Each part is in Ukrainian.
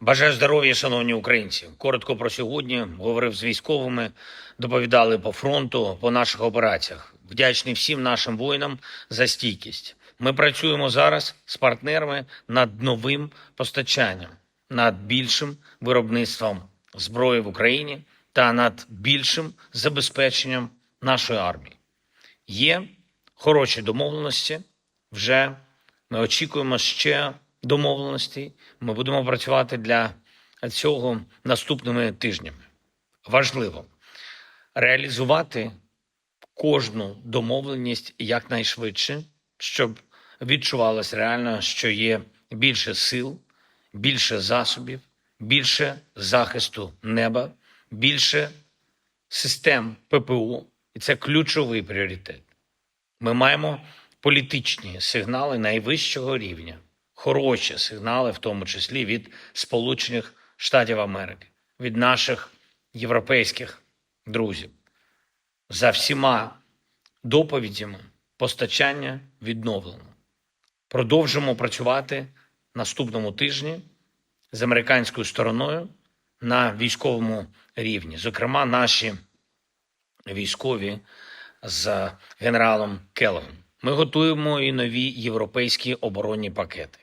Бажаю здоров'я, шановні українці. Коротко про сьогодні говорив з військовими, доповідали по фронту, по наших операціях. Вдячний всім нашим воїнам за стійкість. Ми працюємо зараз з партнерами над новим постачанням, над більшим виробництвом зброї в Україні та над більшим забезпеченням нашої армії. Є хороші домовленості. Вже ми очікуємо ще домовленостей. Ми будемо працювати для цього наступними тижнями. Важливо реалізувати кожну домовленість якнайшвидше, щоб відчувалось реально, що є більше сил, більше засобів, більше захисту неба, більше систем ППО, і це ключовий пріоритет. Ми маємо політичні сигнали найвищого рівня, хороші сигнали, в тому числі від Сполучених Штатів Америки, від наших європейських друзів. За всіма доповідями постачання відновлено. Продовжимо працювати наступному тижні з американською стороною на військовому рівні. Зокрема, наші військові з генералом Келлогом. Ми готуємо і нові європейські оборонні пакети.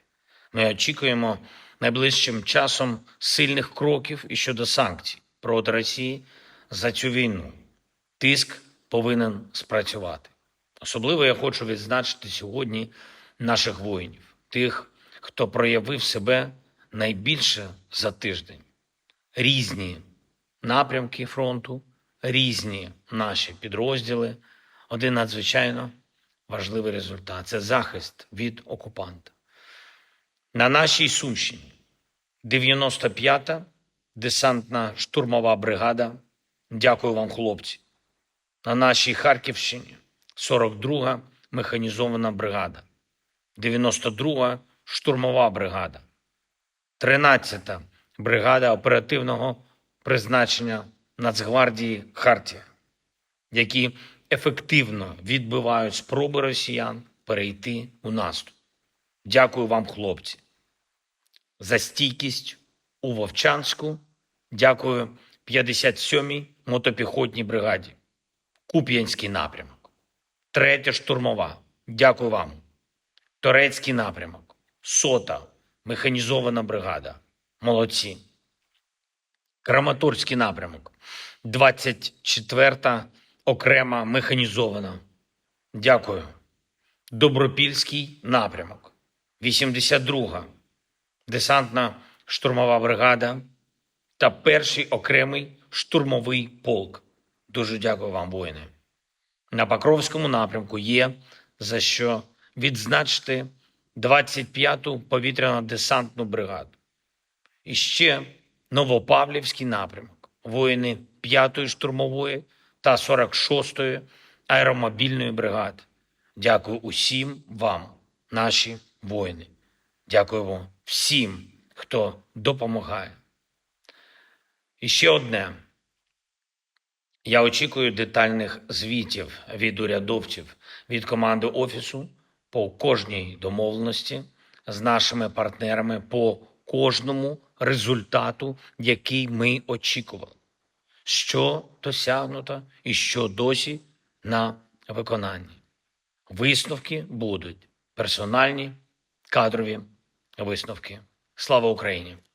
Ми очікуємо найближчим часом сильних кроків і щодо санкцій проти Росії за цю війну. Тиск повинен спрацювати. Особливо я хочу відзначити сьогодні наших воїнів, тих, хто проявив себе найбільше за тиждень. Різні напрямки фронту, різні наші підрозділи. Один надзвичайно важливий результат це захист від окупанта. На нашій Сумщині 95-та десантна штурмова бригада. Дякую вам, хлопці. На нашій Харківщині 42-га механізована бригада, 92-га штурмова бригада, 13-та бригада оперативного призначення Нацгвардії Хартія, які ефективно відбивають спроби росіян перейти у наступ. Дякую вам, хлопці, за стійкість у Вовчанську. Дякую 57-й мотопіхотній бригаді, Куп'янський напрямок, третя штурмова. Дякую вам. Торецький напрямок, сота, механізована бригада. Молодці. Краматорський напрямок, 24-та окрема механізована. Дякую. Добропільський напрямок, 82-га десантна штурмова бригада та перший окремий штурмовий полк. Дуже дякую вам, воїни. На Покровському напрямку є за що відзначити 25-ту повітряно-десантну бригаду. І ще Новопавлівський напрямок, воїни 5-ї штурмової та 46-ї аеромобільної бригади. Дякую усім вам, наші воїни. Дякую вам всім, хто допомагає. І ще одне. Я очікую детальних звітів від урядовців, від команди Офісу по кожній домовленості з нашими партнерами по кожному результату, який ми очікували, що досягнуто і що досі на виконанні. Висновки будуть персональні, кадрові висновки. Слава Україні!